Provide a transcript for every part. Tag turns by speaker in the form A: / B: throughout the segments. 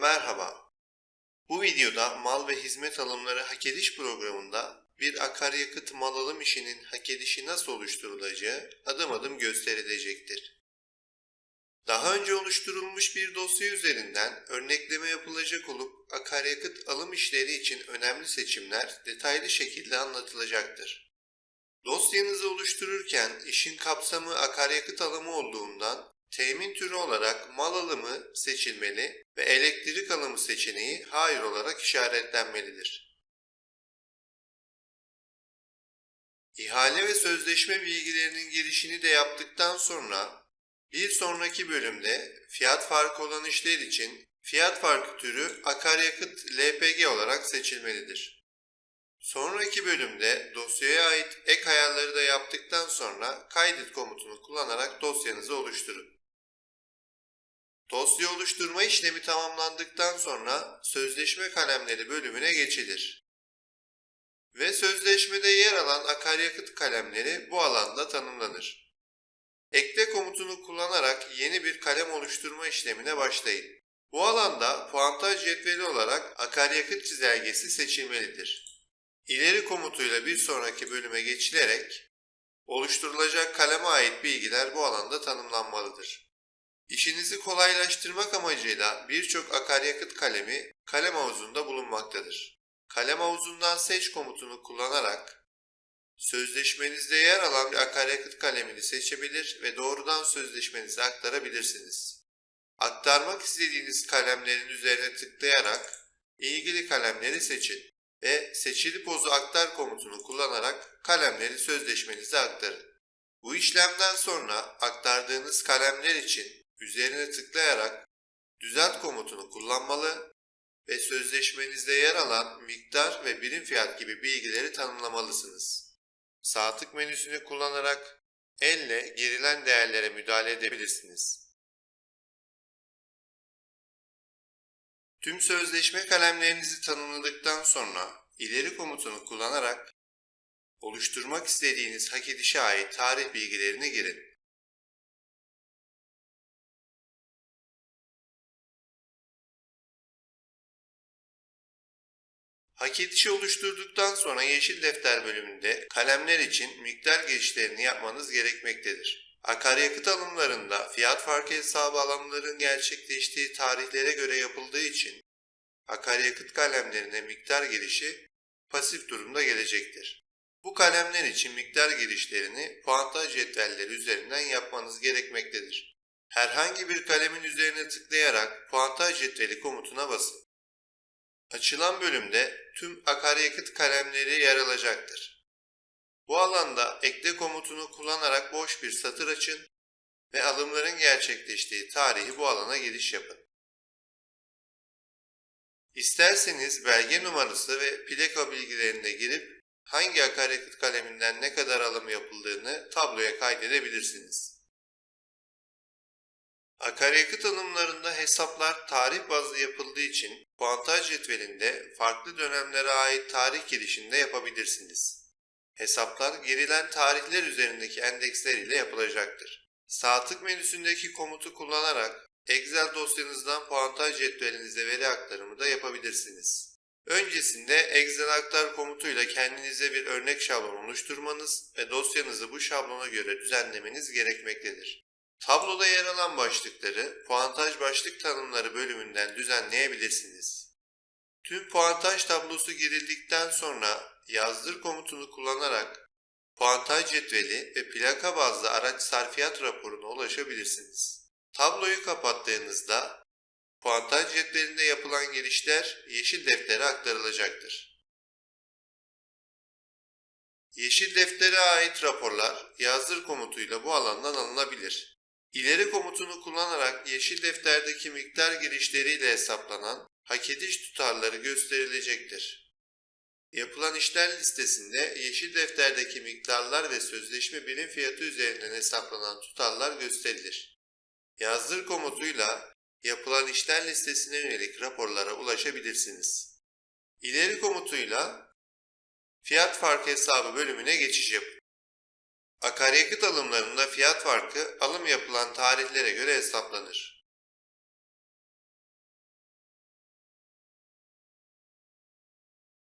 A: Merhaba. Bu videoda mal ve hizmet alımları hak ediş programında bir akaryakıt mal alım işinin hak edişi nasıl oluşturulacağı adım adım gösterilecektir. Daha önce oluşturulmuş bir dosya üzerinden örnekleme yapılacak olup akaryakıt alım işleri için önemli seçimler detaylı şekilde anlatılacaktır. Dosyanızı oluştururken işin kapsamı akaryakıt alımı olduğundan temin türü olarak mal alımı seçilmeli ve elektrik alımı seçeneği hayır olarak işaretlenmelidir. İhale ve sözleşme bilgilerinin girişini de yaptıktan sonra bir sonraki bölümde fiyat farkı olan işler için fiyat farkı türü akaryakıt LPG olarak seçilmelidir. Sonraki bölümde dosyaya ait ek ayarları da yaptıktan sonra kaydet komutunu kullanarak dosyanızı oluşturun. Dosya oluşturma işlemi tamamlandıktan sonra sözleşme kalemleri bölümüne geçilir. Ve sözleşmede yer alan akaryakıt kalemleri bu alanda tanımlanır. Ekle komutunu kullanarak yeni bir kalem oluşturma işlemine başlayın. Bu alanda puantaj cetveli olarak akaryakıt çizelgesi seçilmelidir. İleri komutuyla bir sonraki bölüme geçilerek oluşturulacak kaleme ait bilgiler bu alanda tanımlanmalıdır. İşinizi kolaylaştırmak amacıyla birçok akaryakıt kalemi kalem havuzunda bulunmaktadır. Kalem havuzundan seç komutunu kullanarak sözleşmenizde yer alan bir akaryakıt kalemini seçebilir ve doğrudan sözleşmenize aktarabilirsiniz. Aktarmak istediğiniz kalemlerin üzerine tıklayarak ilgili kalemleri seçin ve seçili pozu aktar komutunu kullanarak kalemleri sözleşmenize aktarın. Bu işlemden sonra aktardığınız kalemler için üzerine tıklayarak düzelt komutunu kullanmalı ve sözleşmenizde yer alan miktar ve birim fiyat gibi bilgileri tanımlamalısınız. Sağ tık menüsünü kullanarak elle girilen değerlere müdahale edebilirsiniz. Tüm sözleşme kalemlerinizi tanımladıktan sonra ileri komutunu kullanarak oluşturmak istediğiniz hak edişe ait tarih bilgilerini girin. Hak edişi oluşturduktan sonra yeşil defter bölümünde kalemler için miktar girişlerini yapmanız gerekmektedir. Akaryakıt alımlarında fiyat farkı hesabı alımların gerçekleştiği tarihlere göre yapıldığı için akaryakıt kalemlerine miktar girişi pasif durumda gelecektir. Bu kalemler için miktar girişlerini puantaj cetvelleri üzerinden yapmanız gerekmektedir. Herhangi bir kalemin üzerine tıklayarak puantaj cetveli komutuna basın. Açılan bölümde tüm akaryakıt kalemleri yer alacaktır. Bu alanda ekle komutunu kullanarak boş bir satır açın ve alımların gerçekleştiği tarihi bu alana giriş yapın. İsterseniz belge numarası ve plaka bilgilerine girip hangi akaryakıt kaleminden ne kadar alım yapıldığını tabloya kaydedebilirsiniz. Akaryakıt alımlarında hesaplar tarih bazlı yapıldığı için puantaj cetvelinde farklı dönemlere ait tarih girişinde yapabilirsiniz. Hesaplar girilen tarihler üzerindeki endeksler ile yapılacaktır. Sağ menüsündeki komutu kullanarak Excel dosyanızdan puantaj cetvelinize veri aktarımı da yapabilirsiniz. Öncesinde Excel aktar komutuyla kendinize bir örnek şablon oluşturmanız ve dosyanızı bu şablona göre düzenlemeniz gerekmektedir. Tabloda yer alan başlıkları puantaj başlık tanımları bölümünden düzenleyebilirsiniz. Tüm puantaj tablosu girildikten sonra yazdır komutunu kullanarak puantaj cetveli ve plaka bazlı araç sarfiyat raporuna ulaşabilirsiniz. Tabloyu kapattığınızda puantaj cetvelinde yapılan girişler yeşil deftere aktarılacaktır. Yeşil deftere ait raporlar yazdır komutuyla bu alandan alınabilir. İleri komutunu kullanarak yeşil defterdeki miktar girişleriyle hesaplanan hak ediş tutarları gösterilecektir. Yapılan işler listesinde yeşil defterdeki miktarlar ve sözleşme birim fiyatı üzerinden hesaplanan tutarlar gösterilir. Yazdır komutuyla yapılan işler listesine yönelik raporlara ulaşabilirsiniz. İleri komutuyla fiyat farkı hesabı bölümüne geçiş yapın. Akaryakıt alımlarında fiyat farkı alım yapılan tarihlere göre hesaplanır.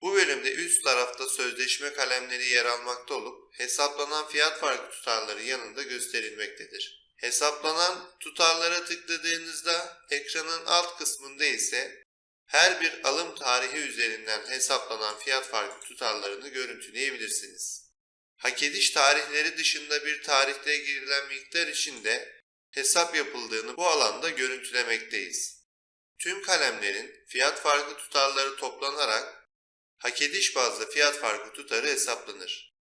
A: Bu bölümde üst tarafta sözleşme kalemleri yer almakta olup hesaplanan fiyat farkı tutarları yanında gösterilmektedir. Hesaplanan tutarlara tıkladığınızda ekranın alt kısmında ise her bir alım tarihi üzerinden hesaplanan fiyat farkı tutarlarını görüntüleyebilirsiniz. Hak ediş tarihleri dışında bir tarihte girilen miktar için de hesap yapıldığını bu alanda görüntülemekteyiz. Tüm kalemlerin fiyat farkı tutarları toplanarak hak ediş bazlı fiyat farkı tutarı hesaplanır.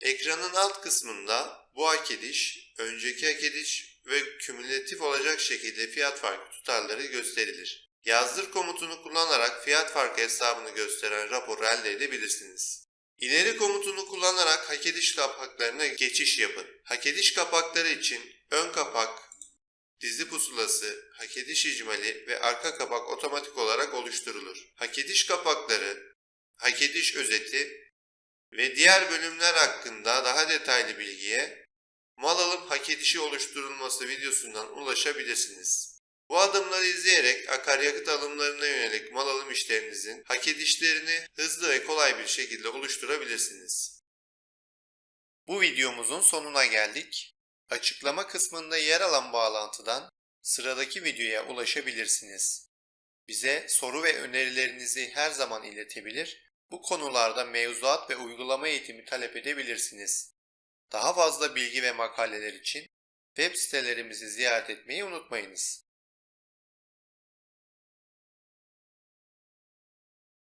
A: Ekranın alt kısmında bu hak ediş, önceki hak ediş ve kümülatif olacak şekilde fiyat farkı tutarları gösterilir. Yazdır komutunu kullanarak fiyat farkı hesabını gösteren raporu elde edebilirsiniz. İleri komutunu kullanarak hak ediş kapaklarına geçiş yapın. Hak ediş kapakları için ön kapak, dizi pusulası, hak ediş icmali ve arka kapak otomatik olarak oluşturulur. Hak ediş kapakları, hak ediş özeti ve diğer bölümler hakkında daha detaylı bilgiye mal alım hak edişi oluşturulması videosundan ulaşabilirsiniz. Bu adımları izleyerek akaryakıt alımlarına yönelik mal alım işlerinizin hak edişlerini hızlı ve kolay bir şekilde oluşturabilirsiniz. Bu videomuzun sonuna geldik. Açıklama kısmında yer alan bağlantıdan sıradaki videoya ulaşabilirsiniz. Bize soru ve önerilerinizi her zaman iletebilir, bu konularda mevzuat ve uygulama eğitimi talep edebilirsiniz. Daha fazla bilgi ve makaleler için web sitelerimizi ziyaret etmeyi unutmayınız.